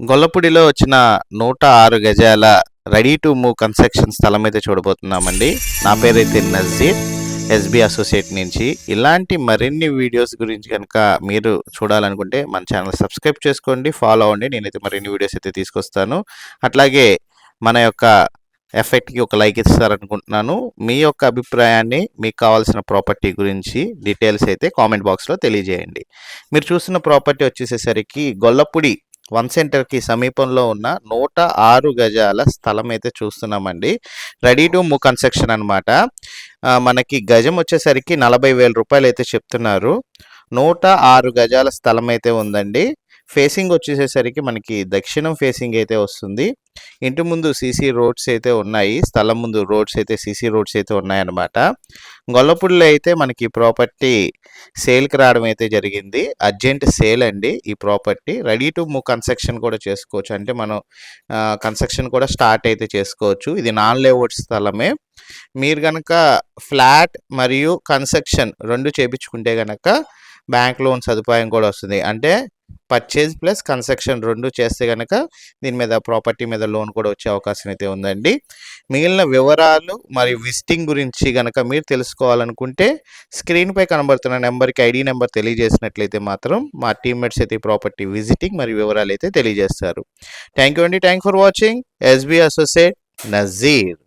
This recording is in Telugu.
గొల్లపూడిలో వచ్చిన నూట ఆరు గజాల రెడీ టు మూవ్ కన్స్ట్రక్షన్ స్థలం అయితే చూడబోతున్నామండి. నా పేరైతే నజీర్ ఎస్బీ అసోసియేట్ నుంచి. ఇలాంటి మరిన్ని వీడియోస్ గురించి కనుక మీరు చూడాలనుకుంటే మన ఛానల్ సబ్స్క్రైబ్ చేసుకోండి ఫాలో అవ్వండి. నేనైతే మరిన్ని వీడియోస్ అయితే తీసుకొస్తాను. అట్లాగే మన యొక్క ఎఫెక్ట్కి ఒక లైక్ ఇస్తారనుకుంటున్నాను. మీ యొక్క అభిప్రాయాన్ని మీకు కావాల్సిన ప్రాపర్టీ గురించి డీటెయిల్స్ అయితే కామెంట్ బాక్స్లో తెలియజేయండి. మీరు చూస్తున్న ప్రాపర్టీ వచ్చేసేసరికి గొల్లపూడి వన్ సెంటర్కి సమీపంలో ఉన్న నూట ఆరు గజాల స్థలం అయితే చూస్తున్నామండి. రెడీ టు మూవ్ కన్స్ట్రక్షన్ అనమాట మనకి గజం వచ్చేసరికి నలభై వేల రూపాయలు అయితే చెప్తున్నారు. నూట ఆరు గజాల స్థలం అయితే ఉందండి. ఫేసింగ్ వచ్చేసేసరికి మనకి దక్షిణం ఫేసింగ్ అయితే వస్తుంది. ఇంటి ముందు సీసీ రోడ్స్ అయితే ఉన్నాయి. స్థలం ముందు రోడ్స్ అయితే సీసీ రోడ్స్ అయితే ఉన్నాయన్నమాట. గొల్లపూడిలో అయితే మనకి ప్రాపర్టీ సేల్కి రావడం అయితే జరిగింది. అర్జెంట్ సేల్ అండి ఈ property. Ready to move construction కూడా చేసుకోవచ్చు. అంటే మనం కన్స్ట్రక్షన్ కూడా స్టార్ట్ అయితే చేసుకోవచ్చు. ఇది నాన్ లేఅవుట్ స్థలమే. మీరు కనుక ఫ్లాట్ మరియు కన్స్ట్రక్షన్ రెండు చేపించుకుంటే కనుక బ్యాంక్ లోన్ సదుపాయం కూడా వస్తుంది. అంటే పర్చేజ్ ప్లస్ కన్స్ట్రక్షన్ రెండు చేస్తే కనుక దీని మీద ప్రాపర్టీ మీద లోన్ కూడా వచ్చే అవకాశం అయితే ఉందండి. మిగిలిన వివరాలు మరియు విజిటింగ్ గురించి కనుక మీరు తెలుసుకోవాలనుకుంటే స్క్రీన్పై కనబడుతున్న నెంబర్కి ఐడి నెంబర్ తెలియజేసినట్లయితే మాత్రం మా టీమ్మేట్స్ అయితే ప్రాపర్టీ విజిటింగ్ మరియు వివరాలు అయితే తెలియజేస్తారు. థ్యాంక్ యూ అండి. Thank for watching SB associate Nazeer